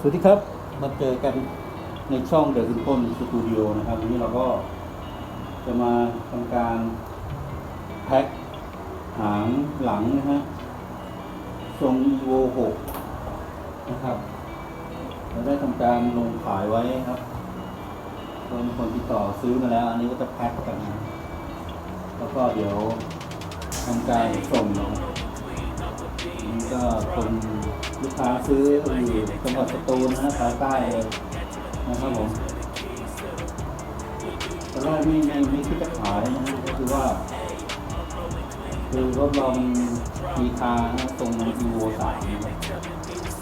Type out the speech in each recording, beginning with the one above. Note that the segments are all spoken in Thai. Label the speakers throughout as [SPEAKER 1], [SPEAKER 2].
[SPEAKER 1] สวัสดีครับ มาเจอกันในช่องเดอะซิม p ลสตูดิโอนะครับวันนี้เราก็จะมาทำการแพ็คหางหลังนะฮะทรง evo 6นะครับ เราได้ทำการลงขายไว้ครับก็มีคนติดต่อซื้อมาแล้ว อันนี้ก็จะแพ็คกันนะแล้วก็เดี๋ยวทำการส่งนะครับนี่ก็คน ลูกค้าซื้ออยู่จังหวัดสตูลนะฮะภาคใต้เลยนะครับผมตอนแรกไม่ไม่ไม่คิดจะขายนะฮะก็คือว่า คือรถเรามีคานะตรง evo สาม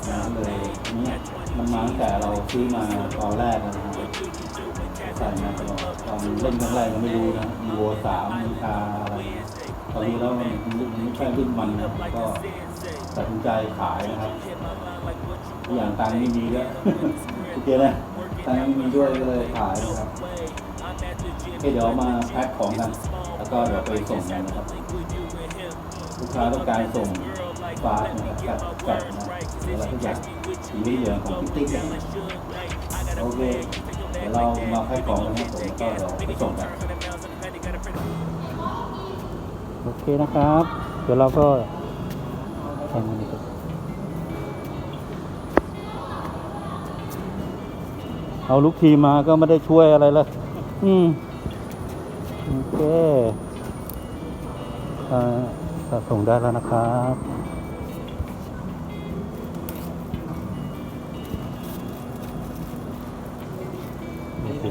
[SPEAKER 1] นะเลยอันนี้มันมาตั้งแต่เราซื้อมาตอนแรกนะครับใส่มาตลอดตอนเล่นครั้งแรกยังไม่รู้นะ evo สามมีคาอะไร อนรู้แล้วมันมันไม่ใช่รุ่นมันนะครับก็ตัดสินใจขายนะครับอย่างตังไม่มีด้วโอเคนะตังไม่มีด้วยก็เลยขายนะครับโอเคเดี๋ยวมาแพ็คของกันแล้วก็เดี๋ยวไปส่งกันนะครับลูกค้าต้องการส่งฟ้านะครับจัดจัดนะอะไรทุกอย่างสีเหลืองของพิตตี้นะโอเคเดี๋ยวเรามาแพ็คของกันนะผมก็เดี๋ยวไปส่งกัน โอเคนะครับ เดี๋ยวเราก็แข่งกันดีกว่าเอาลูกทีมาก็ไม่ได้ช่วยอะไรเลยอืมโอเคอ่าจะส่งได้แล้วนะครับโอเค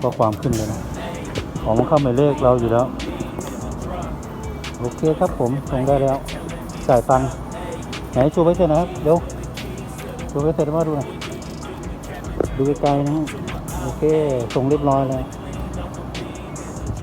[SPEAKER 1] ข้อความขึ้นเลยนะของมันเข้าหมายเลขเราอยู่แล้ว โอเคครับผมส่งได้แล้วจ่ายตังค์ไหนชว์ไว้เถอะนะครับเดี๋ยวชูไว้เถอะมาดูหน่อยดูไกลๆนะโอเคส่งเรียบร้อยแล้ว